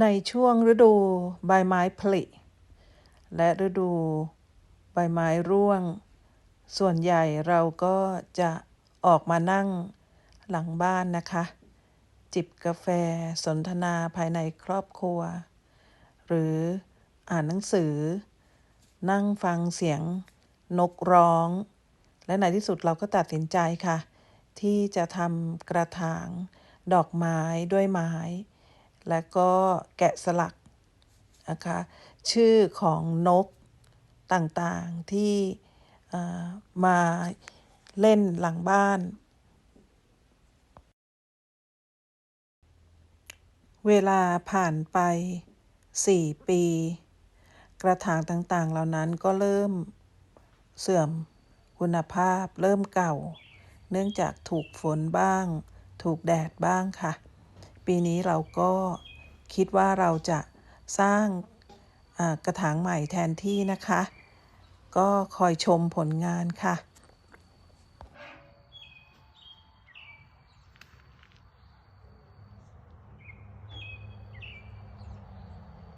ในช่วงฤดูใบไม้ผลิ และฤดูใบไม้ร่วง ส่วนใหญ่เราก็จะออกมานั่งหลังบ้านนะคะ จิบกาแฟสนทนาภายในครอบครัว หรืออ่านหนังสือ นั่งฟังเสียงนกร้อง และในที่สุดเราก็ตัดสินใจค่ะ ที่จะทำกระถาง ดอกไม้ด้วยไม้ และก็แกะสลักนะคะชื่อของนกต่างๆที่มาเล่นหลังบ้าน เวลาผ่านไป 4 ปี กระถางต่างๆ เหล่านั้นก็เริ่มเสื่อมคุณภาพเริ่มเก่า เนื่องจากถูกฝนบ้าง ถูกแดดบ้างค่ะ ปีนี้เราก็คิดว่าเราจะสร้างกระถางใหม่แทนที่นะคะ ก็คอยชมผลงานค่ะ